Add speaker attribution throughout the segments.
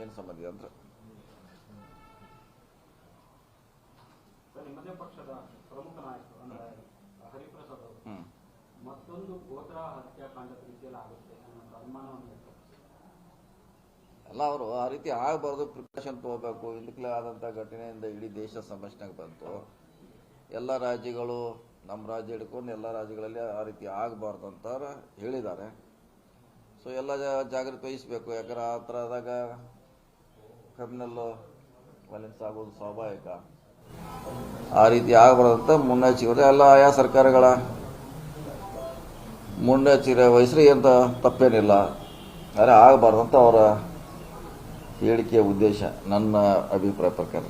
Speaker 1: ಏನು ಸಂಬಂಧ ಇದೆ ಅಂದ್ರೆ?
Speaker 2: ಅಲ್ಲ ನಿಮ್ಮದೇ ಪಕ್ಷದ ಪ್ರಮುಖ ನಾಯಕರು ಅಂದ್ರೆ ಹರಿಪ್ರಸಾದ್ ಅವರು ಮತ್ತೊಂದು ಗೋತ್ರ ಹತ್ಯಾಕಾಂಡದ ರೀತಿಯಲ್ಲಿ ಆಗುತ್ತೆ ಅನ್ನೋ ಅನುಮಾನವನ್ನು ವ್ಯಕ್ತಪಡಿಸಿದ್ದಾರೆ.
Speaker 1: ಎಲ್ಲ ಅವರು ಆ ರೀತಿ ಆಗಬಾರ್ದು ಪ್ರಿಕಾಷನ್ ತಗೋಬೇಕು ಇದಕ್ಕೆ ಆದಂಥ ಘಟನೆಯಿಂದ ಇಡೀ ದೇಶ ಸಮಸ್ಯೆಗೆ ಬಂತು. ಎಲ್ಲ ರಾಜ್ಯಗಳು ನಮ್ಮ ರಾಜ್ಯ ಹಿಡ್ಕೊಂಡು ಎಲ್ಲ ರಾಜ್ಯಗಳಲ್ಲಿ ಆ ರೀತಿ ಆಗಬಾರ್ದು ಅಂತ ಹೇಳಿದ್ದಾರೆ. ಸೊ ಎಲ್ಲ ಜಾಗ್ರತೆ ಜಾಗೃತಿ ವಹಿಸಬೇಕು. ಯಾಕಂದ್ರೆ ಆ ಥರ ಆದಾಗ ಕ್ರಿಮಿನಲ್ ವೈಲೆನ್ಸ್ ಆಗೋದು ಸ್ವಾಭಾವಿಕ. ಆ ರೀತಿ ಆಗಬಾರ್ದು ಅಂತ ಮುನ್ನೆಚ್ಚರಿಕೆ ಎಲ್ಲ ಆಯಾ ಸರ್ಕಾರಗಳ ಮುನ್ನೆಚ್ಚರಿಕೆ ವಹಿಸ್ರಿ ಅಂತ ತಪ್ಪೇನಿಲ್ಲ. ಆದರೆ ಆಗಬಾರ್ದು ಅಂತ ಅವರ ಹೇಳಿಕೆಯ ಉದ್ದೇಶ ನನ್ನ ಅಭಿಪ್ರಾಯ ಪ್ರಕಾರ.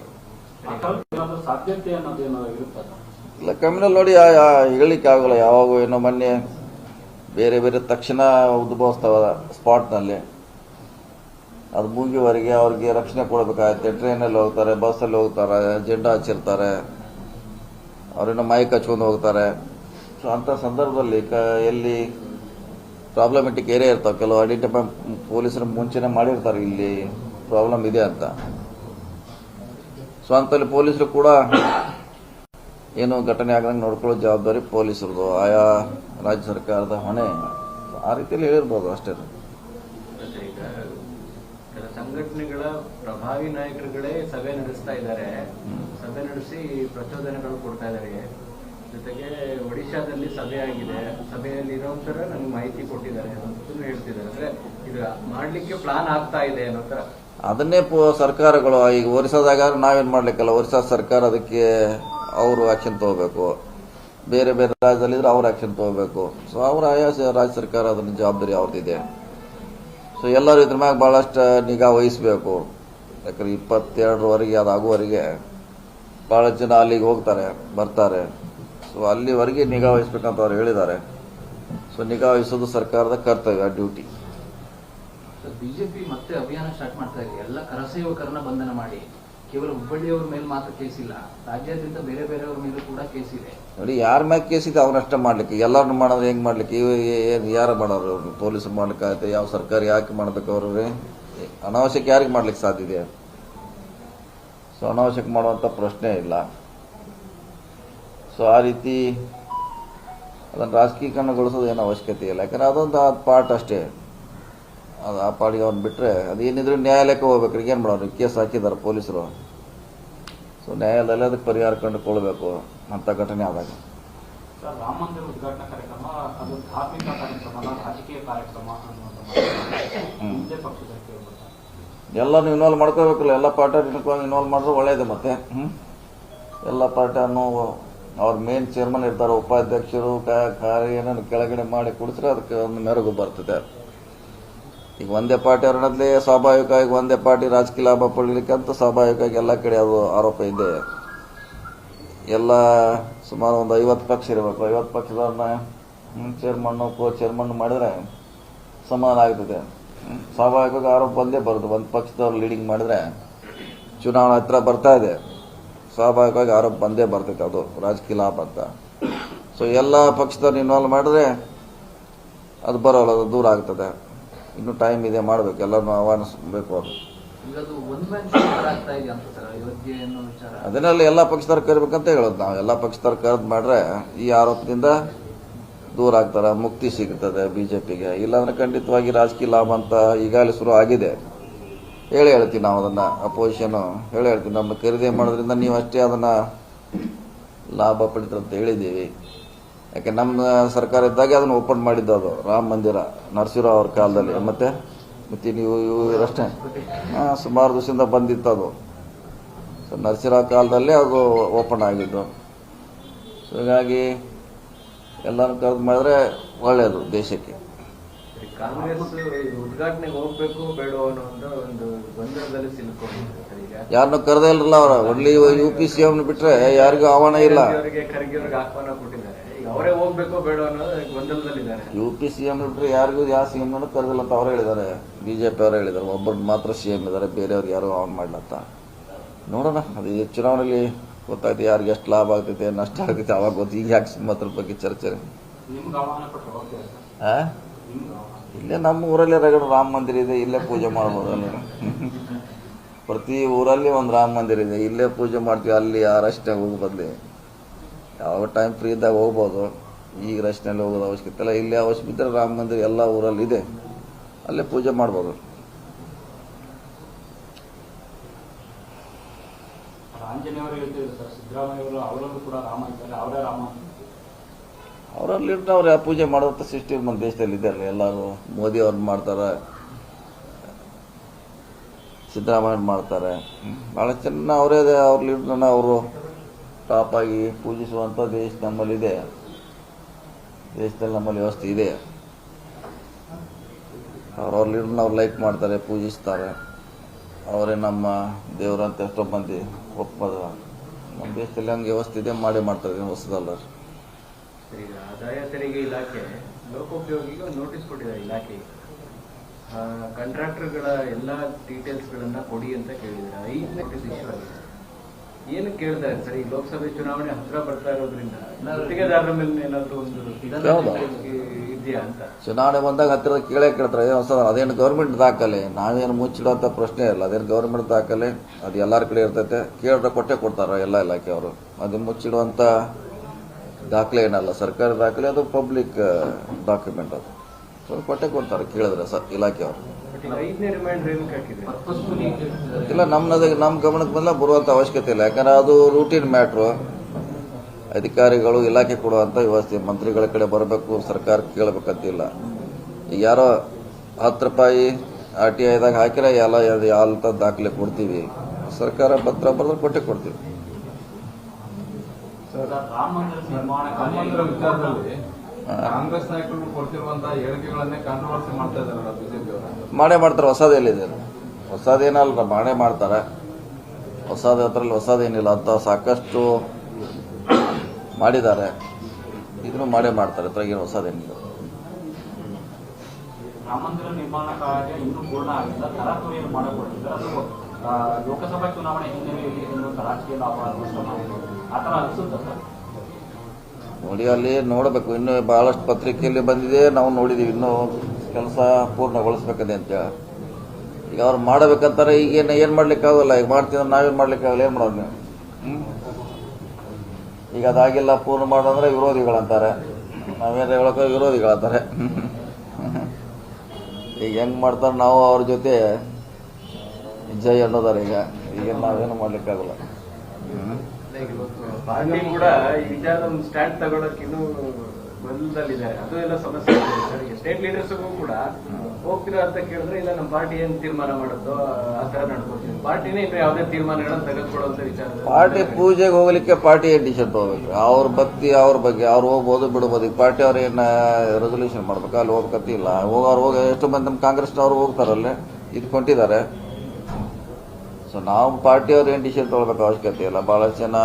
Speaker 1: ಇಲ್ಲ ಕಮ್ಯುನಲ್ ನೋಡಿ ಹೇಳಲಿಕ್ಕೆ ಆಗೋಲ್ಲ. ಯಾವಾಗ ಏನೋ ಮೊನ್ನೆ ಬೇರೆ ಬೇರೆ ತಕ್ಷಣ ಉದ್ಭವಿಸ್ತಾವ ಸ್ಪಾಟ್ನಲ್ಲಿ ಅದು ಮುಗಿವರೆಗೆ ಅವ್ರಿಗೆ ರಕ್ಷಣೆ ಕೊಡಬೇಕಾಗತ್ತೆ. ಟ್ರೈನಲ್ಲಿ ಹೋಗ್ತಾರೆ, ಬಸ್ಸಲ್ಲಿ ಹೋಗ್ತಾರೆ, ಜೆಂಡಾ ಹಚ್ಚಿರ್ತಾರೆ. ಅವ್ರನ್ನ ಮೈಕ್ ಹಚ್ಕೊಂಡು ಹೋಗ್ತಾರೆ. ಸೊ ಅಂಥ ಸಂದರ್ಭದಲ್ಲಿ ಕ, ಎಲ್ಲಿ ಪ್ರಾಬ್ಲಮೆಟಿಕ್ ಏರಿಯಾ ಇರ್ತಾವೆ. ಕೆಲವು ಐಡೆಂಟಿಫೈ ಪೊಲೀಸರು ಮುಂಚೆನೆ ಮಾಡಿರ್ತಾರೆ, ಇಲ್ಲಿ ಪ್ರಾಬ್ಲಮ್ ಇದೆ ಅಂತ. ಸೊ ಅಂಥಲ್ಲಿ ಪೊಲೀಸರು ಕೂಡ ಏನು ಘಟನೆ ಆಗದಂಗೆ ನೋಡ್ಕೊಳ್ಳೋ ಜವಾಬ್ದಾರಿ ಪೊಲೀಸರದು. ಆಯಾ ರಾಜ್ಯ ಸರ್ಕಾರದ ಹೊಣೆ. ಆ ರೀತಿಯಲ್ಲಿ ಹೇಳಿರ್ಬೋದು ಅಷ್ಟೇ
Speaker 3: ಮತ್ತೆ ಈಗ ಕೆಲ ಸಂಘಟನೆಗಳ ಪ್ರಭಾವಿ ನಾಯಕರುಗಳೇ ಸಭೆ ನಡೆಸ್ತಾ ಇದ್ದಾರೆ. ಸಭೆ ನಡೆಸಿ ಪ್ರಚೋದನೆಗಳು ಕೊಡ್ತಾ ಇದ್ದಾರೆ. ಜೊತೆಗೆ ಒಡಿಶಾದಲ್ಲಿ ಸಭೆ ಆಗಿದೆ. ಸಭೆಯಲ್ಲಿ ಇರೋ ಥರ ನನಗೆ ಮಾಹಿತಿ ಕೊಟ್ಟಿದ್ದಾರೆ ಅಂತಲೂ ಹೇಳ್ತಿದ್ದಾರೆ. ಅಂದ್ರೆ ಇದು ಮಾಡ್ಲಿಕ್ಕೆ ಪ್ಲಾನ್ ಆಗ್ತಾ ಇದೆ ಅನ್ನೋ ಥರ.
Speaker 1: ಅದನ್ನೇ ಸರ್ಕಾರಗಳು, ಈಗ ಒರಿಸ್ಸಾದಾಗ ನಾವೇನು ಮಾಡ್ಲಿಕ್ಕಲ್ಲ? ಒರಿಸ್ಸಾ ಸರ್ಕಾರ ಅದಕ್ಕೆ ಅವರು ಆಕ್ಷನ್ ತಗೋಬೇಕು. ಬೇರೆ ಬೇರೆ ರಾಜ್ಯದಲ್ಲಿದ್ರೆ ಅವ್ರು ಆಕ್ಷನ್ ತಗೋಬೇಕು. ಸೊ ಅವರ ಆಯಾ ರಾಜ್ಯ ಸರ್ಕಾರ ಅದನ್ನ ಜವಾಬ್ದಾರಿ ಅವ್ರದ್ದಿದೆ ಸೊ ಎಲ್ಲರೂ ಇದ್ರ ಮ್ಯಾಗ ಭಾಳಷ್ಟು ನಿಗಾ ವಹಿಸಬೇಕು. ಯಾಕಂದ್ರೆ ಇಪ್ಪತ್ತೆರಡರವರೆಗೆ ಅದಾಗುವವರೆಗೆ ಭಾಳ ಜನ ಅಲ್ಲಿಗೆ ಹೋಗ್ತಾರೆ, ಬರ್ತಾರೆ. ಸೊ ಅಲ್ಲಿವರೆಗೆ ನಿಗಾ ವಹಿಸ್ಬೇಕಂತ ಅವ್ರು ಹೇಳಿದ್ದಾರೆ. ಸೊ ನಿಗಾ ವಹಿಸೋದು ಸರ್ಕಾರದ ಕರ್ತವ್ಯ, ಡ್ಯೂಟಿ.
Speaker 4: ಬಿಜೆಪಿ ಮತ್ತೆ ಅಭಿಯಾನ ಸ್ಟಾರ್ಟ್ ಮಾಡ್ತಾ ಇದೆ. ಎಲ್ಲ ಕರಸೇವಕರನ್ನ ಬಂಧನ ಮಾಡಿ. ಕೇವಲ ಹುಬ್ಬಳ್ಳಿಯವ್ರ ಮೇಲೆ ಮಾತ್ರ ಕೇಸ್ ಇಲ್ಲ. ರಾಜ್ಯಾದ್ಯಂತ ಬೇರೆ ಬೇರೆಯವ್ರ ಮೇಲೂ ಕೂಡ ಕೇಸ್ ಇದೆ.
Speaker 1: ನೋಡಿ, ಯಾರ ಮ್ಯಾಗ ಕೇಸ್ ಇದೆ ಅವನಷ್ಟೇ ಮಾಡ್ಲಿಕ್ಕೆ. ಎಲ್ಲರನ್ನು ಮಾಡೋರು ಹೆಂಗ್ ಮಾಡ್ಲಿಕ್ಕೆ? ಏನು ಯಾರು ಮಾಡೋರು? ಪೊಲೀಸ್ ಮಾಡ್ಲಿಕ್ಕೆ ಆಯ್ತು ಯಾವ ಸರ್ಕಾರ ಯಾಕೆ ಮಾಡ್ಬೇಕು ಅನಾವಶ್ಯಕ ಯಾರಿಗೆ ಮಾಡ್ಲಿಕ್ಕೆ ಸಾಧ್ಯ ಇದೆ? ಸೊ ಅನಾವಶ್ಯಕ ಮಾಡುವಂಥ ಪ್ರಶ್ನೆ ಇಲ್ಲ. ಸೊ, ಆ ರೀತಿ ಅದನ್ನು ರಾಜಕೀಕರಣಗೊಳಿಸೋದು ಏನು ಅವಶ್ಯಕತೆ ಇಲ್ಲ. ಯಾಕಂದ್ರೆ ಅದೊಂದು ಪಾರ್ಟ್ ಅಷ್ಟೇ. ಅದು ಆ ಪಾಡಿಗೆ ಅವ್ನು ಬಿಟ್ಟರೆ ಅದೇನಿದ್ರು ನ್ಯಾಯಾಲಯಕ್ಕೆ ಹೋಗ್ಬೇಕು. ಏನು ಮಾಡೋರು ಕೇಸ್ ಹಾಕಿದ್ದಾರೆ ಪೊಲೀಸರು. ಸೊ ನ್ಯಾಯಾಲಯದಲ್ಲಿ ಅದಕ್ಕೆ ಪರಿಹಾರ ಕಂಡುಕೊಳ್ಬೇಕು ಅಂತ ಘಟನೆ ಆದಾಗ.
Speaker 2: ರಾಮ ಮಂದಿರ ಉದ್ಘಾಟನಾ ಕಾರ್ಯಕ್ರಮ ಅದು ಧಾರ್ಮಿಕ ರಾಜಕೀಯ
Speaker 1: ಎಲ್ಲರೂ ಇನ್ವಾಲ್ವ್ ಮಾಡ್ಕೋಬೇಕಲ್ಲ. ಎಲ್ಲ ಪಾರ್ಟಿ ಇನ್ವಾಲ್ವ್ ಮಾಡಿದ್ರೆ ಒಳ್ಳೇದು ಮತ್ತೆ. ಎಲ್ಲ ಎಲ್ಲ ಪಾರ್ಟಿಯನ್ನು ಅವ್ರ ಮೇನ್ ಚೇರ್ಮನ್ ಇರ್ತಾರೆ ಉಪಾಧ್ಯಕ್ಷರು ಕಾರ್ಯ ಏನೇನು ಕೆಳಗಡೆ ಮಾಡಿ ಕುಡಿಸ್ರೆ ಅದಕ್ಕೆ ಒಂದು ಮೆರುಗು ಬರ್ತದೆ. ಈಗ ಒಂದೇ ಪಾರ್ಟಿ ಅವ್ರನ್ನದ್ಲೇ ಸ್ವಾಭಾವಿಕವಾಗಿ ಒಂದೇ ಪಾರ್ಟಿ ರಾಜಕೀಯ ಲಾಭ ಪಡೀಲಿಕ್ಕೆ ಅಂತ ಸ್ವಾಭಾವಿಕವಾಗಿ ಎಲ್ಲ ಕಡೆ ಅದು ಆರೋಪ ಇದೆ. ಎಲ್ಲ ಸುಮಾರು ಒಂದು ಐವತ್ತು ಪಕ್ಷ ಇರಬೇಕು. ಐವತ್ತು ಪಕ್ಷದವ್ರನ್ನ ಚೇರ್ಮನ್ನು ಕೋ ಚೇರ್ಮನ್ ಮಾಡಿದ್ರೆ ಸಮಾನ ಆಗ್ತದೆ. ಸ್ವಾಭಾವಿಕವಾಗಿ ಆರೋಪ ಬಂದೇ ಬರುತ್ತೆ ಒಂದು ಪಕ್ಷದವ್ರು ಲೀಡಿಂಗ್ ಮಾಡಿದ್ರೆ ಚುನಾವಣೆ ಹತ್ರ ಬರ್ತಾ ಇದೆ. ಸ್ವಾಭಾವಿಕವಾಗಿ ಆರೋಪ ಬಂದೇ ಬರ್ತೈತೆ ಅದು ರಾಜಕೀಯ ಲಾಭ ಅಂತ. ಸೊ ಎಲ್ಲ ಪಕ್ಷದವ್ರು ಇನ್ವಾಲ್ವ್ ಮಾಡಿದ್ರೆ ಅದು ಬರೋಲ್ಲ, ಅದು ದೂರ ಆಗ್ತದೆ. ಇನ್ನು ಟೈಮ್ ಇದೆ ಮಾಡಬೇಕು. ಎಲ್ಲರನ್ನು ಆಹ್ವಾನಿಸಬೇಕು
Speaker 4: ಅವರು
Speaker 1: ಅದನ್ನೆಲ್ಲ ಎಲ್ಲ ಪಕ್ಷದವ್ರು ಕರಿಬೇಕಂತ ಹೇಳೋದು ನಾವು. ಎಲ್ಲ ಪಕ್ಷದವ್ರು ಕರೆದು ಮಾಡ್ರೆ ಈ ಆರೋಪದಿಂದ ದೂರ ಆಗ್ತಾರೆ. ಮುಕ್ತಿ ಸಿಗ್ತದೆ ಬಿಜೆಪಿಗೆ. ಇಲ್ಲಾಂದ್ರೆ ಖಂಡಿತವಾಗಿ ರಾಜಕೀಯ ಲಾಭ ಅಂತ ಈಗಾಗಲೇ ಶುರು ಆಗಿದೆ. ಹೇಳಿ ಹೇಳ್ತೀವಿ ನಾವು ಅದನ್ನ ಅಪೋಸಿಷನ್ ಹೇಳಿ ಹೇಳ್ತೀವಿ ನಮ್ಮನ್ನ ಖರೀದಿ ಮಾಡೋದ್ರಿಂದ ನೀವು ಅಷ್ಟೇ ಅದನ್ನ ಲಾಭ ಪಡಿತೀರಂತ ಹೇಳಿದ್ದೀವಿ. ಯಾಕೆ ನಮ್ಮ ಸರ್ಕಾರ ಇದ್ದಾಗ ಅದನ್ನು ಓಪನ್ ಮಾಡಿದ್ದು ಅದು ರಾಮ ಮಂದಿರ ನರಸಿಂಹರಾವ್ ಅವ್ರ ಕಾಲದಲ್ಲಿ. ಮತ್ತೆ ಮತ್ತೆ ನೀವು ಇವು ಇವರಷ್ಟೇ ಸುಮಾರು ದಿವಸದಿಂದ ಬಂದಿತ್ತು ಅದು. ಸೊ ನರಸಿಂಹರಾವ್ ಕಾಲದಲ್ಲೇ ಅದು ಓಪನ್ ಆಗಿದ್ದು. ಸೊ ಹೀಗಾಗಿ ಎಲ್ಲರೂ ಕರೆದು ಮಾಡಿದ್ರೆ ಒಳ್ಳೆಯದು ದೇಶಕ್ಕೆ. ಯಾರನ್ನೂ ಕರೆದೇ ಇಲ್ಲ ಅವರ. ಒಳ್ಳೆ ಯು ಪಿ ಸಿ ಎಂ ಬಿಟ್ರೆ ಯಾರಿಗೂ ಆಹ್ವಾನ ಇಲ್ಲ.
Speaker 3: ಅವರೇ ಹೋಗ್ಬೇಕೋ ಬೇಡ ಅನ್ನೋ ಗೊಂದಲದಲ್ಲಿದ್ದಾರೆ.
Speaker 1: ಯು ಪಿ ಸಿ ಎಂ ಬಿಟ್ಟರೆ ಯಾರಿಗೂ ಯಾವ ಸಿ ಎಂ ಕರೆದಿಲ್ಲ ಅಂತ ಅವ್ರು ಹೇಳಿದ್ದಾರೆ. ಬಿ ಜೆ ಪಿ ಅವರೇ ಹೇಳಿದ್ದಾರೆ. ಒಬ್ಬರು ಮಾತ್ರ ಸಿ ಎಂ ಇದ್ದಾರೆ. ಬೇರೆಯವ್ರಿಗೆ ಯಾರು ಆನ್ ಮಾಡ್ಲತ್ತ ನೋಡೋಣ. ಅದು ಈ ಚುನಾವಣೆಯಲ್ಲಿ ಗೊತ್ತಾಗ್ತದೆ ಯಾರಿಗೆ ಎಷ್ಟು ಲಾಭ ಆಗ್ತೈತೆ ನಷ್ಟ ಆಗ್ತೈತೆ. ಅವಾಗ ಗೊತ್ತು. ಈಗ ಯಾಕೆ ಅದ್ರ ಬಗ್ಗೆ ಚರ್ಚೆ? ಇಲ್ಲೇ ನಮ್ಮ ಊರಲ್ಲಿ ರಗಡ ರಾಮ ಮಂದಿರ ಇದೆ. ಇಲ್ಲೇ ಪೂಜೆ ಮಾಡ್ಬೋದಲ್ಲ ಪ್ರತಿ ಊರಲ್ಲಿ ಒಂದು ರಾಮ ಮಂದಿರ ಇದೆ. ಇಲ್ಲೇ ಪೂಜೆ ಮಾಡ್ತೀವಿ. ಅಲ್ಲಿ ರಶ್ನಾಗ ಹೋಗಿ ಬದಲಿ. ಯಾವ ಟೈಮ್ ಫ್ರೀ ಇದ್ದಾಗ ಹೋಗ್ಬೋದು. ಈಗ ರಶ್ನಲ್ಲಿ ಹೋಗೋದು ಅವಶ್ಯಕತೆ ಇಲ್ಲ. ಇಲ್ಲೇ ಅವಶ್ಯಕತೆ ಇದ್ದರೆ ರಾಮ ಮಂದಿರ ಎಲ್ಲ ಊರಲ್ಲಿ ಇದೆ. ಅಲ್ಲೇ ಪೂಜೆ ಮಾಡ್ಬೋದು.
Speaker 2: ಇದ್ದಾರೆ.
Speaker 1: ಅವರಲ್ಲಿ ಅವ್ರು ಯಾವ ಪೂಜೆ ಮಾಡೋಂಥ ಸಿಸ್ಟಮ್ ನಮ್ಮ ದೇಶದಲ್ಲಿ ಇದೆ ಅಲ್ಲ ಎಲ್ಲರೂ ಮೋದಿ ಅವ್ರು ಮಾಡ್ತಾರೆ. ಸಿದ್ದರಾಮಯ್ಯ ಮಾಡ್ತಾರೆ. ಭಾಳ ಚೆನ್ನ ಅವರೇ ಅವ್ರ ಲೀಡ್ರನ್ನ ಅವರು ಟಾಪ್ ಆಗಿ ಪೂಜಿಸುವಂತ ದೇಶ ನಮ್ಮಲ್ಲಿದೆ. ದೇಶದಲ್ಲಿ ನಮ್ಮಲ್ಲಿ ವ್ಯವಸ್ಥೆ ಇದೆ. ಅವ್ರವ್ರ ನಾವು ಅವ್ರು ಲೈಕ್ ಮಾಡ್ತಾರೆ, ಪೂಜಿಸ್ತಾರೆ. ಅವರೇ ನಮ್ಮ ದೇವರಂತ ಎಷ್ಟೋ ಮಂದಿ ಒಪ್ಪದ ನಮ್ಮ ದೇಶದಲ್ಲಿ ಹಂಗೆ ವ್ಯವಸ್ಥೆ ಇದೆ, ಮಾಡಿ ಮಾಡ್ತಾರೆ ಹೊಸದಲ್ಲ
Speaker 3: ಆದಾಯ ತೆರಿಗೆ ಇಲಾಖೆ ನೋಟಿಸ್ ಕೊಟ್ಟಿದ್ದಾರೆ ಇಲಾಖೆ. ಕಾಂಟ್ರಾಕ್ಟರ್ಗಳ ಎಲ್ಲ ಡೀಟೇಲ್ಸ್ಗಳನ್ನ ಕೊಡಿ ಅಂತ ಕೇಳಿದ್ದಾರೆ ಐದು ನೋಟಿಸ್ ಇಶ್ಯೂ ಆಗಿದೆ. ಏನು ಕೇಳ್ತಾರೆ ಸರಿ ಈ ಲೋಕಸಭೆ ಚುನಾವಣೆ ಹತ್ರ ಬರ್ತಾ ಇರೋದ್ರಿಂದ ಗುತ್ತಿಗೆದಾರರ ಮೇಲೆ ಏನಾದ್ರು ಒಂದು
Speaker 1: ಹೌದು.
Speaker 3: ಇದೆಯಾ ಅಂತ?
Speaker 1: ಚುನಾವಣೆ ಬಂದಾಗ ಹತ್ತಿರ ಕೇಳೇ ಕೇಳ್ತಾರೆ. ಸರ್ ಅದೇನು ಗೌರ್ಮೆಂಟ್ ದಾಖಲೆ? ನಾವೇನು ಮುಚ್ಚಿಡುವಂಥ ಪ್ರಶ್ನೆ ಇಲ್ಲ. ಅದೇನು ಗೌರ್ಮೆಂಟ್ ದಾಖಲೆ? ಅದು ಎಲ್ಲರ ಕಡೆ ಇರ್ತೈತೆ. ಕೇಳಿದ್ರೆ ಕೊಟ್ಟೆ ಕೊಡ್ತಾರೆ ಎಲ್ಲ ಇಲಾಖೆಯವರು ಅದು ಮುಚ್ಚಿಡುವಂಥ ದಾಖಲೆ ಏನಲ್ಲ. ಸರ್ಕಾರಿ ದಾಖಲೆ ಅದು ಪಬ್ಲಿಕ್ ಡಾಕ್ಯುಮೆಂಟ್ ಅದು. ಸೊ ಕೊಟ್ಟೆ ಕೊಡ್ತಾರೆ ಕೇಳಿದ್ರೆ ಸರ್ ಇಲಾಖೆಯವರು ಇಲ್ಲ ನಮ್ಮದ ನಮ್ಮ ಗಮನಕ್ಕೆ ಬಂದ ಬರುವಂಥ ಅವಶ್ಯಕತೆ ಇಲ್ಲ. ಯಾಕಂದ್ರೆ ಅದು ರೂಟೀನ್ ಮ್ಯಾಟ್ರು ಅಧಿಕಾರಿಗಳು ಇಲಾಖೆ ಕೊಡುವಂಥ ವ್ಯವಸ್ಥೆ. ಮಂತ್ರಿಗಳ ಕಡೆ ಬರಬೇಕು ಸರ್ಕಾರ ಕೇಳಬೇಕಂತಿಲ್ಲ ಈಗ ಯಾರೋ ಹತ್ತು ರೂಪಾಯಿ ಆರ್ ಟಿ ಐದಾಗ ಹಾಕಿರ ಎಲ್ಲ ಯಾವ ದಾಖಲೆ ಕೊಡ್ತೀವಿ. ಸರ್ಕಾರ ಪತ್ರ ಬರೆದ್ರೆ ಕೊಟ್ಟೆ ಕೊಡ್ತೀವಿ.
Speaker 5: ಕಾಂಗ್ರೆಸ್ ನಾಯಕರು ಕೊಡ್ತಿರುವಂತಹ ಹೇಳಿಕೆಗಳನ್ನೇ ಕಾಂಟ್ರವರ್ಸಿ ಮಾಡ್ತಾ ಇದ್ದಾರೆ ಬಿಜೆಪಿ
Speaker 1: ಮಾಡೇ ಮಾಡ್ತಾರೆ ಹೊಸದೇನಿದೆ ಹೊಸದೇನಲ್ಲ ಮಾಡೇ ಮಾಡ್ತಾರೆ. ಹೊಸದ ಹತ್ರಲ್ಲಿ ಹೊಸದೇನಿಲ್ಲ ಅಂತ ಸಾಕಷ್ಟು ಮಾಡಿದ್ದಾರೆ. ಇದನ್ನು ಮಾಡೇ ಮಾಡ್ತಾರೆ ಅದ್ರಾಗೇನು ಹೊಸದೇನಿಲ್ಲ
Speaker 2: ರಾಮ ಮಂದಿರ ನಿರ್ಮಾಣ ಕಾರ್ಯ ಇನ್ನೂ ಪೂರ್ಣ ಆಗಿಲ್ಲ. ತರಾತುರಿಯಲ್ಲಿ ಮಾಡಲ್ಪಟ್ಟಿದ್ದಾರೆ ಅದು ಆ, ಲೋಕಸಭಾ ಚುನಾವಣೆ ಹಿನ್ನೆಲೆಯಲ್ಲಿ ರಾಜಕೀಯ ಲಾಭ ಘೋಷಣೆ ಮಾಡಿದ್ರು ಆ ಥರ ಅನಿಸುತ್ತೆ ಸರ್?
Speaker 1: ನೋಡಿ ಅಲ್ಲಿ ನೋಡಬೇಕು. ಇನ್ನೂ ಬಹಳಷ್ಟು ಪತ್ರಿಕೆಯಲ್ಲಿ ಬಂದಿದೆ. ನಾವು ನೋಡಿದೀವಿ. ಇನ್ನೂ ಕೆಲಸ ಪೂರ್ಣಗೊಳಿಸ್ಬೇಕದೆ ಅಂತೇಳಿ ಈಗ ಅವ್ರು ಮಾಡಬೇಕಂತಾರೆ. ಈಗ ಏನು ಮಾಡ್ಲಿಕ್ಕೆ ಮಾಡ್ಲಿಕ್ಕಾಗಲ್ಲ. ಈಗ ಮಾಡ್ತಿದ್ರೆ ನಾವೇನು ಮಾಡ್ಲಿಕ್ಕಾಗಲ್ಲ? ಏನು ಮಾಡೋದು ನೀವು? ಈಗ ಅದಾಗಿಲ್ಲ. ಪೂರ್ಣ ಮಾಡೋದ್ರೆ ವಿರೋಧಿಗಳಂತಾರೆ. ನಾವೇನು ಹೇಳೋಕೆ ವಿರೋಧಿಗಳಂತಾರೆ. ಈಗ ಹೆಂಗ್ ಮಾಡ್ತಾರೆ ನಾವು ಅವ್ರ ಜೊತೆ ಜೈ ಅನ್ನೋದಾರೆ ಈಗ. ಈಗ ನಾವೇನು ಮಾಡ್ಲಿಕ್ಕಾಗಲ್ಲ?
Speaker 3: ಪಾರ್ಟಿ ಕೂಡ ಈ ವಿಚಾರದ ಒಂದು ಸ್ಟ್ಯಾಂಡ್ ತಗೊಳಕ್ ಇನ್ನೂ ಗೊಂದಲದಲ್ಲಿದ್ದಾರೆ ಅದು ಎಲ್ಲ ಸಮಸ್ಯೆ ಇದೆ ಸರ್ ಈಗ ಸ್ಟೇಟ್ ಲೀಡರ್ಸ್ಗೂ ಕೂಡ ಹೋಗ್ತಿರೋ ಅಂತ ಕೇಳಿದ್ರೆ ಇಲ್ಲ ನಮ್ಮ ಪಾರ್ಟಿ ಏನ್ ತೀರ್ಮಾನ ಮಾಡುತ್ತೋ ಆ ತರ ನಡ್ಕೋತೀವಿ ಪಾರ್ಟಿನೇ ಇನ್ನು ಯಾವುದೇ ತೀರ್ಮಾನಗಳನ್ನ ತೆಗೆದುಕೊಳ್ಳುವಂತ ವಿಚಾರ
Speaker 1: ಪಾರ್ಟಿ ಪೂಜೆಗೆ ಹೋಗ್ಲಿಕ್ಕೆ ಪಾರ್ಟಿ ಏನ್ ಹೋಗ್ಬೇಕು ತಗೋಬೇಕು? ಅವ್ರ ಭಕ್ತಿ ಅವ್ರ ಬಗ್ಗೆ. ಅವ್ರು ಹೋಗ್ಬೋದು ಬಿಡ್ಬೋದು. ಈಗ ಪಾರ್ಟಿ ಅವ್ರ ಏನ ರೆಸೊಲ್ಯೂಷನ್ ಮಾಡ್ಬೇಕು? ಅಲ್ಲಿ ಹೋಗ್ಬೇಕಂತ ಇಲ್ಲ. ಹೋಗೋರು ಹೋಗಿ ಎಷ್ಟು ಮಂದಿ ನಮ್ಮ ಕಾಂಗ್ರೆಸ್ನವ್ರು ಹೋಗ್ತಾರಲ್ಲೇ? ಇದು ಕೊಟ್ಟಿದ್ದಾರೆ ಸೊ ನಾವು ಪಾರ್ಟಿಯವ್ರು ಏನು ಡಿಸಿಷನ್ ತಗೊಳ್ಬೇಕು ಅವಶ್ಯಕತೆ ಇಲ್ಲ. ಭಾಳಷ್ಟು ಜನ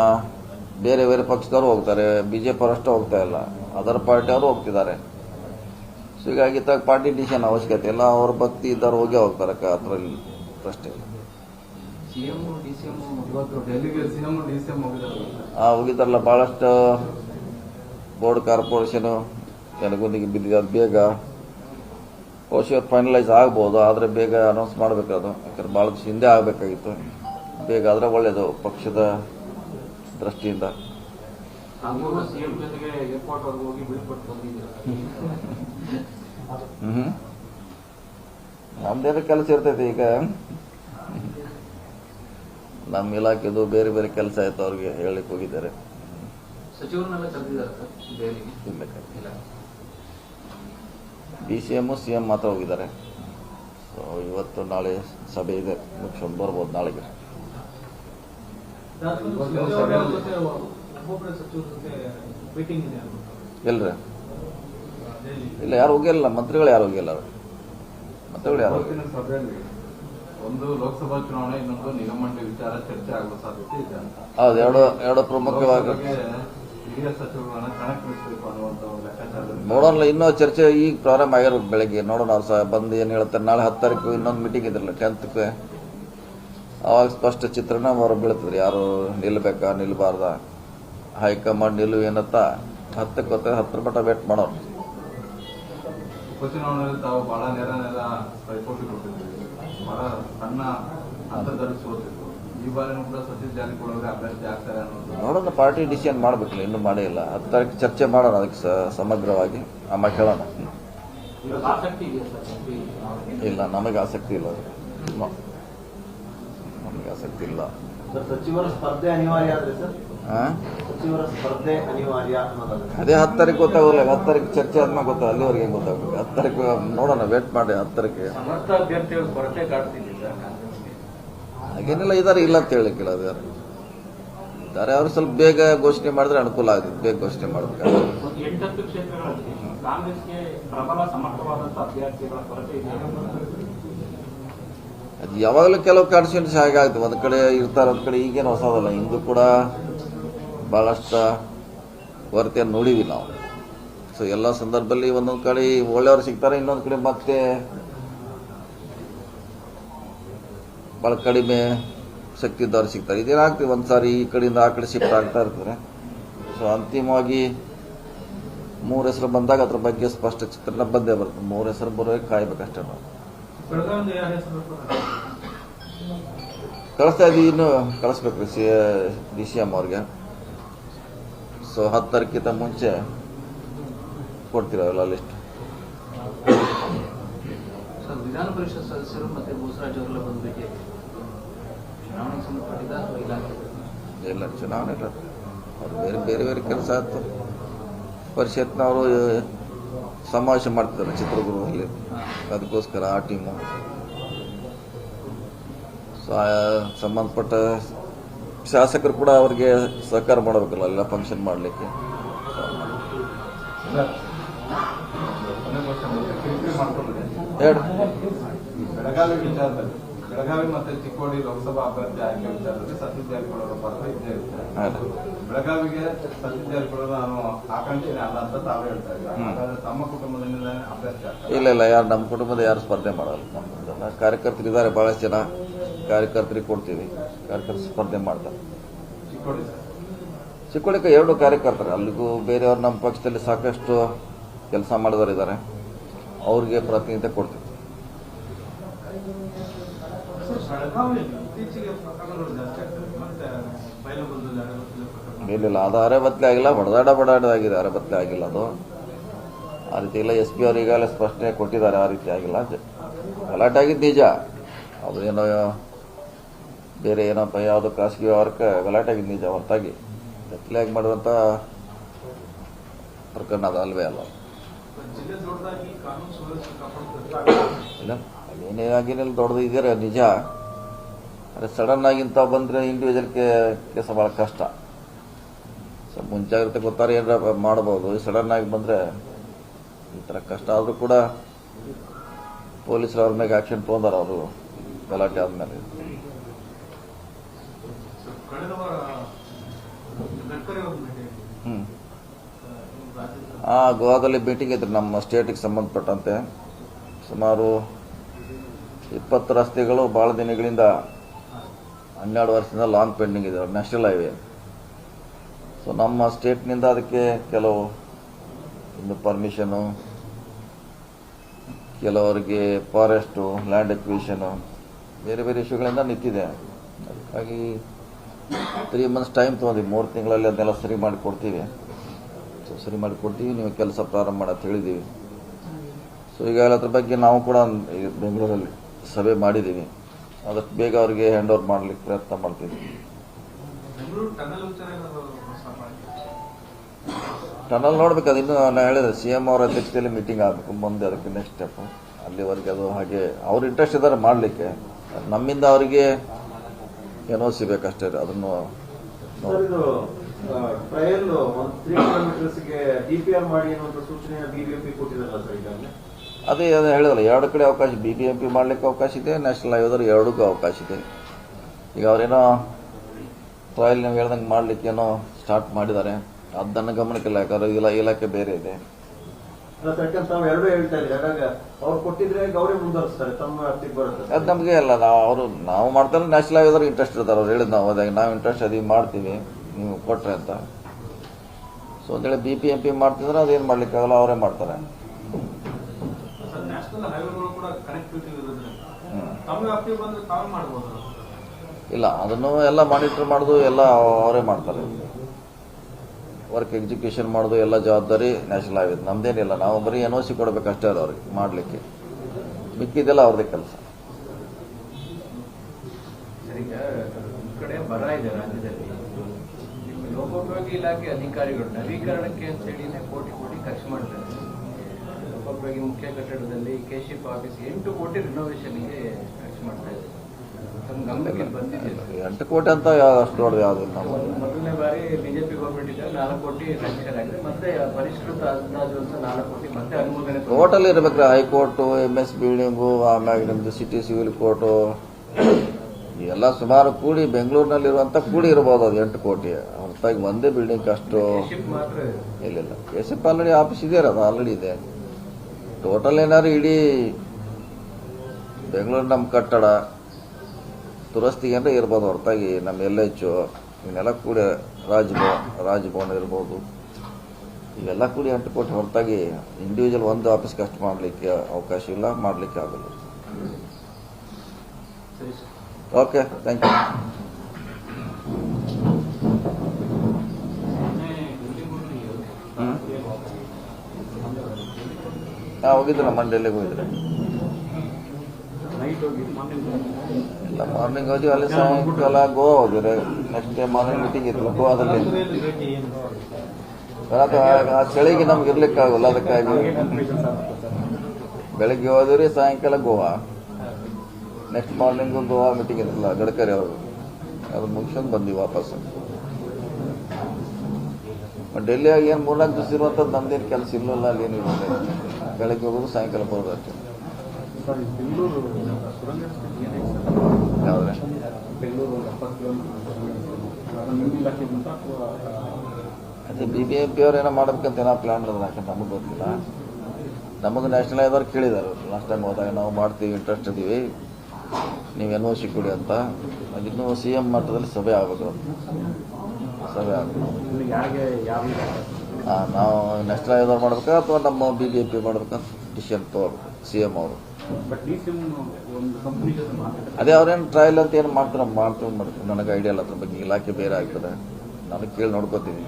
Speaker 1: ಬೇರೆ ಬೇರೆ ಪಕ್ಷದವರು ಹೋಗ್ತಾರೆ ಬಿ ಜೆ ಪಿ ಅವರಷ್ಟು ಹೋಗ್ತಾ ಇಲ್ಲ. ಅದರ್ ಪಾರ್ಟಿಯವರು ಹೋಗ್ತಿದ್ದಾರೆ. ಸೊ ಹೀಗಾಗಿ ತಗ ಪಾರ್ಟಿ ಡಿಸಿಷನ್ ಅವಶ್ಯಕತೆ ಇಲ್ಲ. ಅವ್ರ ಭಕ್ತಿ ಇದ್ದವ್ರು ಹೋಗೇ ಹೋಗ್ತಾರೆ ಅದರಲ್ಲಿ
Speaker 4: ಪ್ರಶ್ನೆ ಸಿ
Speaker 1: ಆ ಹೋಗಿದ್ದಾರಲ್ಲ ಭಾಳಷ್ಟು ಬೋರ್ಡ್ ಕಾರ್ಪೊರೇಷನು ಜನಗುಂದಿಗೆ ಬಿದ್ದಿದೆ. ಅದು ಬೇಗ ಬಹುಶಃ ಫೈನಲೈಸ್ ಆಗ್ಬೋದು ಆದರೆ ಬೇಗ ಅನೌನ್ಸ್ ಮಾಡಬೇಕು ಅದು. ಯಾಕಂದ್ರೆ ಭಾಳ ಹಿಂದೆ ಆಗಬೇಕಾಗಿತ್ತು. ಬೇಗ ಆದರೆ ಒಳ್ಳೆಯದು ಪಕ್ಷದ ದೃಷ್ಟಿಯಿಂದ.
Speaker 2: ನಮ್ದೇನು
Speaker 1: ಹ್ಞೂ ಕೆಲಸ ಇರ್ತೈತಿ ಈಗ. ನಮ್ಮ ಇಲಾಖೆದು ಬೇರೆ ಬೇರೆ ಕೆಲಸ ಆಯ್ತು ಅವ್ರಿಗೆ ಹೇಳಲಿಕ್ಕೆ ಹೋಗಿದ್ದಾರೆ. ಇಲ್ಲ. D C M C M ಮಾತ್ರ ಹೋಗಿದ್ದಾರೆ. ಸೊ ಇವತ್ತು ನಾಳೆ ಸಭೆ ಇದೆ. ಮುಗಿಸ್ಕೊಂಡು ಬರ್ಬೋದು ನಾಳೆಗೆ. ಎಲ್ರಿ? ಇಲ್ಲ ಯಾರು ಹೋಗಿಲ್ಲ. ಮಂತ್ರಿಗಳು ಯಾರು ಹೋಗಿಲ್ಲ? ಅವ್ರು. ಮಂತ್ರಿಗಳು ಯಾರು?
Speaker 5: ಒಂದು ಲೋಕಸಭಾ ಚುನಾವಣೆ ಇನ್ನೊಂದು ನಿಗಮಂಡಳಿ ವಿಚಾರ ಚರ್ಚೆ ಆಗುವ ಸಾಧ್ಯತೆ ಇದೆ ಅಂತ.
Speaker 1: ಹೌದು ಎರಡು ಎರಡು ಪ್ರಮುಖವಾಗಿ. ನೋಡೋಣ ಇನ್ನೂ ಚರ್ಚೆ ಈಗ ಪ್ರಾರಂಭ ಆಗಿರ್ಬೇಕು ಬೆಳಗ್ಗೆ. ನೋಡೋಣ ಅವ್ರು ಸಹ ಬಂದು ಏನು ಹೇಳ್ತಾರೆ. ನಾಳೆ ಹತ್ತು ತಾರೀಕು ಇನ್ನೊಂದು ಮೀಟಿಂಗ್ ಇದ್ರಲ್ಲ ಟೆಂತ್ಗೆ ಅವಾಗ ಸ್ಪಷ್ಟ ಚಿತ್ರಣ ಅವ್ರು ಬೀಳ್ತದ್ರಿ. ಯಾರು ನಿಲ್ಬೇಕಾ ನಿಲ್ಬಾರ್ದ? ಹೈಕಮಾಂಡ್ ನಿಲ್ಲು ಏನತ್ತ? ಹತ್ತಕ್ಕೆ ಗೊತ್ತಾಗ ಹತ್ತರ ಮಟ್ಟ ವೇಟ್ ಮಾಡೋರು.
Speaker 5: ಉಪಚುನಾವಣೆಯಲ್ಲಿ ತಾವು ಬಹಳ ನೇರ ನೇರ ಪೈಪೋಟಿ ಕೊಟ್ಟಿದ್ದೀವಿ ಬಹಳ ಸಣ್ಣ
Speaker 1: ನೋಡೋಣ ಪಾರ್ಟಿ ಡಿಸಿಷನ್ ಮಾಡ್ಬೇಕು ಇನ್ನೂ ಮಾಡೇ ಇಲ್ಲ. ಹತ್ತು ತಾರೀಕು ಚರ್ಚೆ ಮಾಡೋಣ ಅದಕ್ಕೆ ಸಮಗ್ರವಾಗಿ. ಆಮೇಲೆ
Speaker 2: ಪಿ
Speaker 1: ಇಲ್ಲ ನಮಗೆ ಆಸಕ್ತಿ ಇಲ್ಲ. ನಮಗೆ ಆಸಕ್ತಿ ಇಲ್ಲ.
Speaker 6: ಸರ್ ಸಚಿವರ ಸ್ಪರ್ಧೆ ಅನಿವಾರ್ಯ ಆದ್ರೆ ಸರ್?
Speaker 1: ಆ?
Speaker 6: ಸಚಿವರ ಸ್ಪರ್ಧೆ ಅನಿವಾರ್ಯ ಅನ್ನೋದಾದ್ರೆ.
Speaker 1: ಅದೇ ಹತ್ತು ತಾರೀಕು ಗೊತ್ತಾಗಲ್ಲ ಹತ್ತು ತಾರೀಕು ಚರ್ಚೆ ಆದ್ಮೇಲೆ ಗೊತ್ತಾಗ ಅಲ್ಲಿವರೆಗೆ ಗೊತ್ತಾಗಬೇಕು ಹತ್ತು ತಾರೀಕು ನೋಡೋಣ ವೇಟ್ ಮಾಡಿ ಹತ್ತು ತಾರೀಕಿಗೆ. ಹಾಗೇನಿಲ್ಲ ಇದಾರೆ ಇಲ್ಲ ಅಂತ ಹೇಳಿಕ್ಕಿಲ್ಲ ಅದು ಯಾರು. ಇದ್ದಾರೆ ಅವರು ಸ್ವಲ್ಪ ಬೇಗ ಘೋಷಣೆ ಮಾಡಿದ್ರೆ ಅನುಕೂಲ ಆಗುತ್ತೆ ಬೇಗ ಘೋಷಣೆ
Speaker 2: ಮಾಡಬೇಕು.
Speaker 1: ಅದು ಯಾವಾಗಲೂ ಕೆಲವು ಕಾನ್ಸ್ಟಿಟ್ಯೂನ್ಸ್ ಹಾಗೆ ಆಗ್ತದೆ ಒಂದು ಕಡೆ ಇರ್ತಾರೆ ಒಂದು ಕಡೆ ಈಗೇನು ಹೊಸದಲ್ಲ. ಇಂದು ಕೂಡ ಭಾಳಷ್ಟು ಕೊರತೆಯನ್ನು ನೋಡಿವಿ ನಾವು. ಸೊ ಎಲ್ಲ ಸಂದರ್ಭದಲ್ಲಿ ಒಂದೊಂದು ಕಡೆ ಒಳ್ಳೆಯವರು ಸಿಗ್ತಾರೆ ಇನ್ನೊಂದು ಕಡೆ ಮತ್ತೆ ಭಾಳ ಕಡಿಮೆ ಶಕ್ತಿ ಇದ್ದವ್ರು ಸಿಗ್ತಾರೆ. ಇದೇನಾಗ್ತದೆ ಒಂದು ಸಾರಿ ಈ ಕಡೆಯಿಂದ ಆ ಕಡೆ ಶಿಫ್ಟ್ ಆಗ್ತಾ ಇರ್ತಾರೆ ಸೊ ಅಂತಿಮವಾಗಿ ಮೂರು ಹೆಸರು ಬಂದಾಗ ಅದ್ರ ಬಗ್ಗೆ ಸ್ಪಷ್ಟ ಚಿತ್ರಣ ಬಂದೇ ಬರುತ್ತೆ. ಮೂರು ಹೆಸರು ಬರೋಕೆ ಕಾಯ್ಬೇಕಷ್ಟೇ ನಾವು? ಕಳಿಸ್ತಾ ಇದ್ದೀವಿ ಇನ್ನು ಕಳಿಸ್ಬೇಕು ಸಿ ಡಿ ಸಿ ಎಂ ಅವ್ರಿಗೆ. ಸೊ ಹತ್ತು ತಾರೀಕಿಂತ ಮುಂಚೆ ಕೊಡ್ತೀರಲ್ಲ ಲಿಸ್ಟ್
Speaker 4: ವಿಧಾನ ಪರಿಷತ್ ಸದಸ್ಯರು ಮತ್ತೆ ಬೋಸರಾಜ್ ಅವರೆಲ್ಲ ಬಂದು ಭೇಟಿ ಚುನಾವಣೆಗೆ ಸಂಬಂಧಪಟ್ಟಿದ್ದ ಅಥವಾ ಇಲಾಖೆ
Speaker 1: ಇಲ್ಲ ಚುನಾವಣೆ ಇಲ್ಲ. ಅವ್ರು ಬೇರೆ ಬೇರೆ ಬೇರೆ ಕೆಲಸ ಆಯ್ತು. ಪರಿಷತ್ನವರು ಸಮಾವೇಶ ಮಾಡ್ತಿದ್ದಾರೆ ಚಿತ್ರದುರ್ಗದಲ್ಲಿ. ಅದಕ್ಕೋಸ್ಕರ ಆ ಟೀಮು. ಸಂಬಂಧಪಟ್ಟ ಶಾಸಕರು ಕೂಡ ಅವ್ರಿಗೆ ಸಹಕಾರ ಮಾಡಬೇಕಲ್ಲ ಎಲ್ಲ ಫಂಕ್ಷನ್ ಮಾಡಲಿಕ್ಕೆ. ಹೇಳಿ.
Speaker 5: ಬೆಳಗಾವಿ ವಿಚಾರದಲ್ಲಿ. ಬೆಳಗಾವಿ ಮತ್ತೆ ಚಿಕ್ಕೋಡಿ ಲೋಕಸಭಾ ಅಭ್ಯರ್ಥಿ ಆಯ್ಕೆ ವಿಚಾರದಲ್ಲಿ ಸತೀಶ್ ಜಾರಕಿಹೊಳಿ ಪಾತ್ರ ಇದ್ದೇ ಇರುತ್ತೆ ಬೆಳಗಾವಿಗೆ ಸತೀಶ್ ಜಾರಕಿಹೊಳಿ ನಾನು ಆಕಾಂಕ್ಷಿನೇ ಅಲ್ಲ ಅಂತ ತಾವೇ ಹೇಳ್ತಾ ಇದ್ದಾರೆ. ತಮ್ಮ ಕುಟುಂಬದಿಂದ ಅಭ್ಯರ್ಥಿ
Speaker 1: ಇಲ್ಲ ಇಲ್ಲ ಯಾರು ನಮ್ಮ ಕುಟುಂಬದ ಯಾರು ಸ್ಪರ್ಧೆ ಮಾಡಲ್ಲ. ಕಾರ್ಯಕರ್ತರು ಇದ್ದಾರೆ ಬಹಳಷ್ಟು ಜನ ಕಾರ್ಯಕರ್ತರಿಗೆ ಕೊಡ್ತೀವಿ. ಕಾರ್ಯಕರ್ತರು ಸ್ಪರ್ಧೆ ಮಾಡ್ತಾರೆ.
Speaker 5: ಚಿಕ್ಕೋಡಿ
Speaker 1: ಚಿಕ್ಕೋಡಿಕ ಎರಡು ಕಾರ್ಯಕರ್ತರು. ಅಲ್ಲಿಗೂ ಬೇರೆಯವರು ನಮ್ಮ ಪಕ್ಷದಲ್ಲಿ ಸಾಕಷ್ಟು ಕೆಲಸ ಮಾಡಿದವರಿದ್ದಾರೆ. ಅವ್ರಿಗೆ ಪ್ರಾತಿನಿಧ್ಯ ಕೊಡ್ತೀವಿ. ಇಲ್ಲ ಅದು ಅರೆಬತ್ಲೆ ಆಗಿಲ್ಲ ಬಡದಾಡ ಬಡಾಡದಾಗಿದೆ ಅರೆಬತ್ಲೆ ಆಗಿಲ್ಲ ಅದು. ಆ ರೀತಿ ಇಲ್ಲ, ಎಸ್ ಪಿ ಅವ್ರು ಈಗಾಗಲೇ ಸ್ಪಷ್ಟನೆ ಕೊಟ್ಟಿದ್ದಾರೆ, ಆ ರೀತಿ ಆಗಿಲ್ಲ. ಗಲಾಟೆ ಆಗಿದ್ದು ನಿಜ. ಅದೇನೋ ಬೇರೆ ಏನಪ್ಪ ಯಾವುದೋ ಖಾಸಗಿ ವ್ಯವಹಾರಕ್ಕೆ ಗಲಾಟೆ ಆಗಿದ್ದು ನಿಜ, ಹೊರತಾಗಿ. ಗತ್ತಲೆಯಾಗಿ ಮಾಡುವಂಥ ಪ್ರಕರಣ ಅದು ಅಲ್ವೇ ಅಲ್ಲ.
Speaker 7: ಇಲ್ಲ
Speaker 1: ಇಲ್ಲ ಏನೇನಾಗೇನಿಲ್ಲ ದೊಡ್ಡದು ಇದೆಯರ ನಿಜ. ಆದರೆ ಸಡನ್ ಆಗಿ ಇಂಥ ಬಂದರೆ ಇಂಡಿವಿಜುವಲ್ ಕೆಲಸ ಭಾಳ ಕಷ್ಟ. ಸೊ ಮುಂಜಾಗ್ರತೆ ಗೊತ್ತಾರೆ ಏನಾರ ಮಾಡ್ಬೋದು. ಸಡನ್ ಆಗಿ ಬಂದರೆ ಈ ಥರ ಕಷ್ಟ ಆದರೂ ಕೂಡ ಪೊಲೀಸರು ಅವ್ರ ಮೇಲೆ ಆಕ್ಷನ್ ತೊಗೊಂಡಾರ ಅವರು ಗಲಾಟೆ ಆದಮೇಲೆ. ಹ್ಞೂ
Speaker 7: ಇವ್ರು
Speaker 1: ಗೋವಾದಲ್ಲಿ ಮೀಟಿಂಗ್ ಇತ್ತು ನಮ್ಮ ಸ್ಟೇಟಿಗೆ ಸಂಬಂಧಪಟ್ಟಂತೆ. ಸುಮಾರು ಇಪ್ಪತ್ತು ರಸ್ತೆಗಳು ಭಾಳ ದಿನಗಳಿಂದ ಹನ್ನೆರಡು ವರ್ಷದಿಂದ ಲಾಂಗ್ ಪೆಂಡಿಂಗ್ ಇದೆ ನ್ಯಾಷನಲ್ ಹೈವೇ ಸೊ ನಮ್ಮ ಸ್ಟೇಟ್ನಿಂದ ಅದಕ್ಕೆ ಕೆಲವು ಒಂದು ಪರ್ಮಿಷನು ಕೆಲವರಿಗೆ ಫಾರೆಸ್ಟು ಲ್ಯಾಂಡ್ ಎಕ್ವಿಷನು ಬೇರೆ ಬೇರೆ ಇಶ್ಯೂಗಳಿಂದ ನಿಂತಿದೆ. ಅದಕ್ಕಾಗಿ ತ್ರೀ ಮಂತ್ಸ್ ಟೈಮ್ ತೊಗೊಂಡು ಮೂರು ತಿಂಗಳಲ್ಲಿ ಅದನ್ನೆಲ್ಲ ಸರಿ ಮಾಡಿಕೊಡ್ತೀವಿ ಸೊ ಸರಿ ಮಾಡಿಕೊಡ್ತೀವಿ ನೀವು ಕೆಲಸ ಪ್ರಾರಂಭ ಮಾಡೋದು ಹೇಳಿದ್ದೀವಿ ಸೊ ಈಗ ಅದ್ರ ಬಗ್ಗೆ ನಾವು ಕೂಡ ಬೆಂಗಳೂರಲ್ಲಿ ಸಭೆ ಮಾಡಿದ್ದೀವಿ ಆದಷ್ಟು ಬೇಗ ಅವರಿಗೆ ಹ್ಯಾಂಡ್ ಓವರ್ ಮಾಡ್ಲಿಕ್ಕೆ ಪ್ರಯತ್ನ ಮಾಡ್ತೀವಿ.
Speaker 7: ಟನಲ್
Speaker 1: ನೋಡ್ಬೇಕು ಅದು ಇನ್ನೂ ನಾನು ಹೇಳಿದ್ರೆ ಸಿ ಎಂ ಅವರ ಅಧ್ಯಕ್ಷತೆಯಲ್ಲಿ ಮೀಟಿಂಗ್ ಆಗಬೇಕು ಮುಂದೆ ಅದಕ್ಕೆ ನೆಕ್ಸ್ಟ್ ಸ್ಟೆಪ್ ಅಲ್ಲಿವರೆಗೆ ಅದು ಹಾಗೆ ಅವ್ರು ಇಂಟ್ರೆಸ್ಟ್ ಇದ್ದಾರೆ ಮಾಡಲಿಕ್ಕೆ. ನಮ್ಮಿಂದ ಅವರಿಗೆ ಏನೋ ಸಿಗಬೇಕಷ್ಟೇ ಅದನ್ನು
Speaker 6: ಸರ್ ಇದು ಟ್ರಯಲ್ ಒಂದು ತ್ರೀ ಕಿಲೋಮೀಟರ್ಸ್ಗೆ ಡಿ ಪಿ ಆರ್ ಮಾಡಿ ಅನ್ನುವಂಥ ಸೂಚನೆಯನ್ನು ಬಿಬಿಎಂಪಿ ಕೊಟ್ಟಿದ್ದಾರಲ್ಲ ಸರ್ ಈಗಾಗಲೇ?
Speaker 1: ಅದೇ ಅದೇ ಹೇಳಿದಲ್ಲ ಎರಡು ಕಡೆ ಅವಕಾಶ ಬಿ ಬಿ ಎಂ ಪಿ ಮಾಡಲಿಕ್ಕೆ ಅವಕಾಶ ಇದೆ ನ್ಯಾಷನಲ್ ಹೈವೇದಲ್ಲಿ ಎರಡಕ್ಕೂ ಅವಕಾಶ ಇದೆ. ಈಗ ಅವರೇನೋ ಟ್ರಯಲ್ ನೀವು ಹೇಳ್ದಂಗೆ ಮಾಡಲಿಕ್ಕೇನೋ ಸ್ಟಾರ್ಟ್ ಮಾಡಿದ್ದಾರೆ. ಅದನ್ನು ಗಮನಕ್ಕಿಲ್ಲ ಯಾಕಂದ್ರೆ ಇಲ್ಲ ಇಲಾಖೆ ಬೇರೆ ಇದೆ. ಅದು ನಮಗೆ ಅಲ್ಲ ನಾವು ಅವರು ನಾವು ಮಾಡ್ತಾರೆ ನ್ಯಾಷನಲ್ ಹೈವೇದಲ್ಲಿ ಇಂಟ್ರೆಸ್ಟ್ ಇರ್ತಾರೆ ಅವ್ರು ಹೇಳಿದ್ ನಾವು ಅದಾಗ ನಾವು ಇಂಟ್ರೆಸ್ಟ್ ಅದೀಗ ಮಾಡ್ತೀವಿ ನೀವು ಕೊಟ್ರೆ ಅಂತ. ಸೊ ಅಂತೇಳಿ ಬಿ ಪಿ ಎಂ ಪಿ ಮಾಡ್ತಿದ್ರೆ ಅದೇನು ಮಾಡ್ಲಿಕ್ಕಾಗಲ್ಲ ಅವರೇ ಮಾಡ್ತಾರೆ
Speaker 7: ತಮ್ಮ ವ್ಯಾಪ್ತಿಗೆ ಬಂದ್ರೆ ತಾವೇ ಮಾಡ್ಬೋದು
Speaker 1: ಇಲ್ಲ ಅದನ್ನು ಎಲ್ಲ ಮಾನಿಟರ್ ಮಾಡೋದು ಎಲ್ಲ ಅವರೇ ಮಾಡ್ತಾರೆ. ವರ್ಕ್ ಎಕ್ಸಿಕ್ಯೂಷನ್ ಮಾಡೋದು ಎಲ್ಲ ಜವಾಬ್ದಾರಿ ನ್ಯಾಷನಲ್ ಹೈವೇ ನಮ್ದೇನಿಲ್ಲ ನಾವು ಬರೀ ಎನ್ ಓ ಸಿ ಕೊಡಬೇಕಷ್ಟೇ ಅಷ್ಟೇ ಅವ್ರಿಗೆ ಮಾಡಲಿಕ್ಕೆ. ಮಿಕ್ಕಿದೆಲ್ಲ ಅವ್ರದೇ ಕೆಲಸ.
Speaker 3: ಲೋಕೋಪಯೋಗಿ ಇಲಾಖೆ ಅಧಿಕಾರಿಗಳು ನವೀಕರಣಕ್ಕೆ ಅಂತ ಹೇಳಿ ಕೋಟಿ ಕೋಟಿ ಖರ್ಚು ಮಾಡ್ತಾರೆ. ಲೋಕೋಪಯೋಗಿ ಮುಖ್ಯ ಕಟ್ಟಡದಲ್ಲಿ ಕೆಶಿಪ್ ಆಫೀಸ್ ಎಂಟು ಕೋಟಿ ರಿನೋವೇಷನ್ಗೆ ಖರ್ಚು ಮಾಡ್ತಾ ಇದೆ.
Speaker 1: ಎಂಟು ಕೋಟಿ ಅಂತ ಅಷ್ಟು ದೊಡ್ಡದು ಯಾವುದಿಲ್ಲ
Speaker 3: ಮೊದಲನೇ ಬಾರಿ ಬಿಜೆಪಿ ಗೌರ್ಮೆಂಟ್ ಇದ್ದಾಗ ನಾಲ್ಕು ಕೋಟಿ ಸ್ಯಾಂಕ್ಷನ್ ಆಗಿದೆ. ಮತ್ತೆ ಪರಿಷ್ಕೃತ ಅಂದಾಜು ಅಂತ ನಾಲ್ಕು ಕೋಟಿ ಮತ್ತೆ ಅನುಮೋದನೆ
Speaker 1: ಟೋಟಲ್ ಇರ್ಬೇಕ್ರಿ? ಹೈಕೋರ್ಟು ಎಂ ಎಸ್ ಬಿಲ್ಡಿಂಗು ಆಮ್ಯಾಗ ನಿಮ್ದು ಸಿಟಿ ಸಿವಿಲ್ ಕೋರ್ಟು ಎಲ್ಲ ಸುಮಾರು ಕೂಡಿ ಬೆಂಗಳೂರಿನಲ್ಲಿರುವಂತ ಕೂಡಿ ಇರಬಹುದು ಅದು ಎಂಟು ಕೋಟಿ. ಹೊರತಾಗಿ ಒಂದೇ ಬಿಲ್ಡಿಂಗ್ ಅಷ್ಟು ಇಲ್ಲ ಇಲ್ಲ. K S F already office ಇದೆ ಅದು ಆಲ್ರೆಡಿ ಇದೆ. ಟೋಟಲ್ ಏನಾದ್ರು ಇಡೀ ಬೆಂಗಳೂರು ನಮ್ಮ ಕಟ್ಟಡ ದುರಸ್ತಿಗೆ ಏನಾರ ಇರ್ಬೋದು ಹೊರತಾಗಿ ನಮ್ಮ ಎಲ್ ಎಚ್ ಇವನ್ನೆಲ್ಲ ಕೂಡಿ ರಾಜ್ಭವನ್ ರಾಜ್ಭವನ್ ಇರ್ಬೋದು. ಇವೆಲ್ಲ ಕೂಡಿ ಎಂಟು ಕೋಟಿ ಹೊರತಾಗಿ ಇಂಡಿವಿಜುವಲ್ ಒಂದು ಆಫೀಸ್ಗೆ ಅಷ್ಟು ಮಾಡಲಿಕ್ಕೆ ಅವಕಾಶ ಇಲ್ಲ ಮಾಡಲಿಕ್ಕೆ ಆಗಲ್ಲ. ಓಕೆ ಥ್ಯಾಂಕ್ ಯು
Speaker 2: ಮೊನ್ನೆ ಬಿಲ್ಡಿಂಗ್
Speaker 1: ಹ್ಮ್. ಹಾಂ ಹೋಗಿದ್ರು ಮಂಡ್ಯಲ್ಲಿಗೆ ಹೋಗಿದ್ರೆ ಇಲ್ಲ ಮಾರ್ನಿಂಗ್ ಹೋದ್ವಿ ಅಲ್ಲಿ ಸಾಯಂಕಾಲ ಗೋವಾ ಹೋಗಿದ್ರೆ ನೆಕ್ಸ್ಟ್ ಡೇ ಮಾರ್ನಿಂಗ್ ಮೀಟಿಂಗ್ ಇತ್ತು ಗೋವಾದಲ್ಲಿ. ಆ- ಆ ಚಳಿಗೆ ನಮ್ಗೆ ಇರ್ಲಿಕ್ಕಾಗಲ್ಲ ಅದಕ್ಕಾಗಿ. ಬೆಳಿಗ್ಗೆ ಹೋದ್ರಿ ಸಾಯಂಕಾಲ Goa. Next morning Goa meeting ಇರಲಿಲ್ಲ ಗಡ್ಕರಿ ಅವರು ಅದು ಮುಗಿಸ್ಕೊಂಡು ಬಂದ್ವಿ ವಾಪಸ್ ಡೆಲ್ಲಿಯಾಗ ಏನು ಮೂರ್ನಾಲ್ಕು ದಿವಸ ಇರುವಂಥದ್ದು ನಮ್ದೇನು ಕೆಲಸ ಇಲ್ಲಲ್ಲ ಅಲ್ಲಿ ಏನು ಇರಲಿಲ್ಲ ಬೆಳಗ್ಗೆ ಹೋಗೋದು ಸಾಯಂಕಾಲ ಬರೋದು ಅಷ್ಟೇ. ಅದೇ ಬಿ ಬಿ ಎಂ ಪಿ ಅವ್ರು ಏನೋ ಮಾಡ್ಬೇಕಂತ ಏನೋ ಪ್ಲಾನ್ ಇರೋದು ಯಾಕಂದ್ರೆ ನಮಗೆ ಗೊತ್ತಿಲ್ಲ. ನಮಗೆ ನ್ಯಾಷನಲ್ ಆದವ್ರು ಕೇಳಿದ್ದಾರೆ ಲಾಸ್ಟ್ ಟೈಮ್ ಹೋದಾಗ ನಾವು ಮಾಡ್ತೀವಿ ಇಂಟ್ರೆಸ್ಟ್ ಇದೀವಿ ನೀವು ಏನೋ ಒ ಸಿ ಕೊಡಿ ಅಂತ. ಅದಿನ್ನೂ ಸಿ ಎಂ ಮಟ್ಟದಲ್ಲಿ ಸಭೆ ಆಗಬೇಕು. ಸಭೆ ಆಗಬೇಕು. ನಾವು ನ್ಯಾಷನಲ್ ಆದವ್ರು ಮಾಡ್ಬೇಕಾ? ಅಥವಾ ನಮ್ಮ ಬಿ ಬಿ ಎಂ ಪಿ ಮಾಡ್ಬೇಕಾ ಡಿಸಿಷನ್ ತಗೋಬೇಕು ಸಿ ಎಂ ಅವರು.
Speaker 2: ಬಟ್ ಡಿ ಸಿ ಒಂದು ಕಂಪ್ನಿ ಜೊತೆ ಮಾತಾಡ್ತಾರೆ.
Speaker 1: ಅದೇ ಅವ್ರೇನು ಟ್ರಯಲ್ ಅಂತ ಏನು ಮಾಡ್ತಾರೆ ಮಾಡ್ತೀವಿ ಮಾಡ್ತೀವಿ ನನಗೆ ಐಡಿಯಾ ಇಲ್ಲ ಅದ್ರ ಬಗ್ಗೆ ಇಲಾಖೆ ಬೇರೆ ಆಗ್ತದೆ ನಾನು ಕೇಳಿ ನೋಡ್ಕೋತೀನಿ.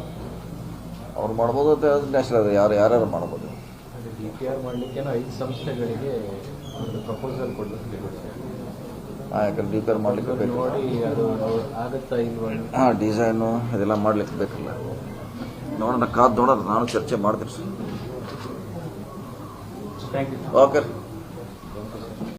Speaker 1: ಅವ್ರು ಮಾಡ್ಬೋದು ಅಥವಾ ನ್ಯಾಷನಲ್ ಹೈವೇ ಯಾರು ಯಾರ್ಯಾರು ಮಾಡ್ಬೋದು?
Speaker 3: ಐದು ಸಂಸ್ಥೆಗಳಿಗೆ ಒಂದು ಪ್ರಪೋಸಲ್
Speaker 1: ಹಾಂ ಯಾಕಂದ್ರೆ ಡಿ ಮಾಡ್ಲಿಕ್ಕೆ ಬೇಕು.
Speaker 3: ನೋಡಿ ಅದು ಆಗತ್ತಾ ಇಲ್ವಾ
Speaker 1: ಹಾಂ ಡಿಸೈನು ಅದೆಲ್ಲ ಮಾಡ್ಲಿಕ್ಕೆ ಬೇಕಲ್ಲ. ನೋಡೋಣ ಕಾದು ನೋಡೋಣ ನಾನು ಚರ್ಚೆ ಮಾಡ್ತೀನಿ
Speaker 2: ಯು
Speaker 1: ಓಕೆ